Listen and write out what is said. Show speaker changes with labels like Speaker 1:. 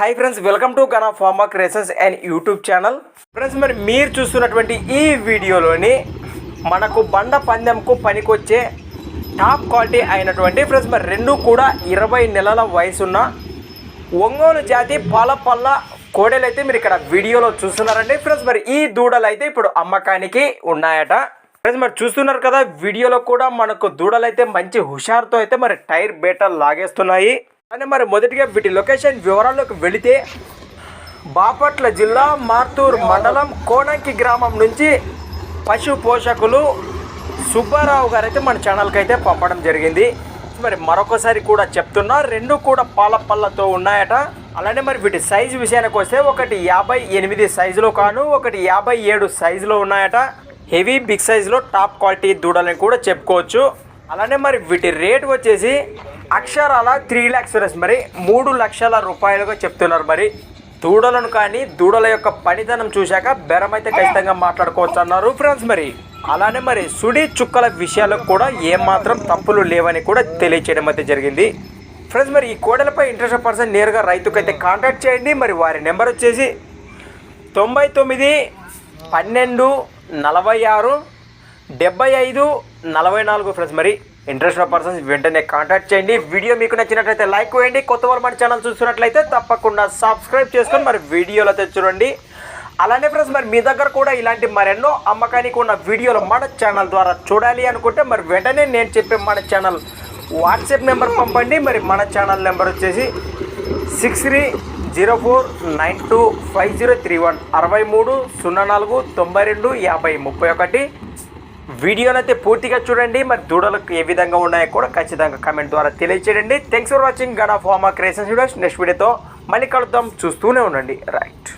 Speaker 1: Hi friends welcome to Gana farm creations and YouTube channel friends మరి మీరు చూస్తున్నటువంటి ఈ వీడియోలోని మనకు బండ పందెంకు పనికొచ్చే టాప్ క్వాలిటీ అయినటువంటి ఫ్రెండ్స్ మరి రెండు కూడా ఇరవై నెలల వయసున్న ఒంగోలు జాతి పాల పళ్ళ కోడెలైతే అయితే మీరు ఇక్కడ వీడియోలో చూస్తున్నారండి. ఫ్రెండ్స్ మరి ఈ దూడలు అయితే ఇప్పుడు అమ్మకానికి ఉన్నాయట. ఫ్రెండ్స్ మరి చూస్తున్నారు కదా వీడియోలో కూడా మనకు దూడలు అయితే మంచి హుషారుతో అయితే మరి టైర్ బేటలు లాగేస్తున్నాయి. అని మరి మొదటిగా వీటి లొకేషన్ వివరాల్లోకి వెళితే బాపట్ల జిల్లా మార్తూర్ మండలం కోనంకి గ్రామం నుంచి పశు పోషకులు సుబ్బారావు గారు అయితే మన ఛానల్కి అయితే పంపడం జరిగింది. మరి మరొకసారి కూడా చెప్తున్నా రెండు కూడా పాల పళ్ళతో ఉన్నాయట. అలానే మరి వీటి సైజు విషయానికి వస్తే ఒకటి యాభై ఎనిమిది సైజులో కాను ఒకటి యాభై ఏడు సైజులో ఉన్నాయట. హెవీ బిగ్ సైజులో టాప్ క్వాలిటీ దూడలని కూడా చెప్పుకోవచ్చు. అలానే మరి వీటి రేట్ వచ్చేసి అక్షరాల త్రీ ల్యాక్స్ ఫ్రెండ్స్ మరి మూడు లక్షల రూపాయలుగా చెప్తున్నారు మరి. దూడలను కానీ దూడల యొక్క పనితనం చూశాక బెరమైతే ఖచ్చితంగా మాట్లాడుకోవచ్చు అన్నారు ఫ్రెండ్స్ మరి. అలానే మరి సుడి చుక్కల విషయాలకు కూడా ఏమాత్రం తప్పులు లేవని కూడా తెలియచేయడం అయితే జరిగింది. ఫ్రెండ్స్ మరి ఈ కోడలపై ఇంట్రెస్ట్ పర్సన్ నేరుగా రైతుకైతే కాంటాక్ట్ చేయండి. మరి వారి నెంబర్ వచ్చేసి తొంభై తొమ్మిది పన్నెండు నలభై ఆరు డెబ్బై ఐదు నలభై నాలుగు ఫ్రెండ్స్ మరి. ఇంట్రెస్ట్ పర్సన్స్ వెంటనే కాంటాక్ట్ చేయండి. వీడియో మీకు నచ్చినట్లయితే లైక్ వేయండి. కొత్త వాళ్ళు మన ఛానల్ చూస్తున్నట్లయితే తప్పకుండా సబ్స్క్రైబ్ చేసుకొని మరి వీడియోలో అయితే చూడండి. అలానే ఫ్రెండ్స్ మరి మీ దగ్గర కూడా ఇలాంటి మరెన్నో అమ్మకానికి ఉన్న వీడియోలు మన ఛానల్ ద్వారా చూడాలి అనుకుంటే మరి వెంటనే నేను చెప్పే మన ఛానల్ వాట్సాప్ నెంబర్ పంపండి. మరి మన ఛానల్ నెంబర్ వచ్చేసి six three zero four nine two five zero three one అరవై మూడు సున్నా నాలుగు తొంభై రెండు యాభై ముప్పై ఒకటి. వీడియోని అయితే పూర్తిగా చూడండి. మరి దూడలకు ఏ విధంగా ఉన్నాయో కూడా ఖచ్చితంగా కామెంట్ ద్వారా తెలియచేయండి. Thanks for watching gun of హోమా creations videos next వీడియోతో మళ్ళీ కలుద్దాం. చూస్తూనే ఉండండి. రైట్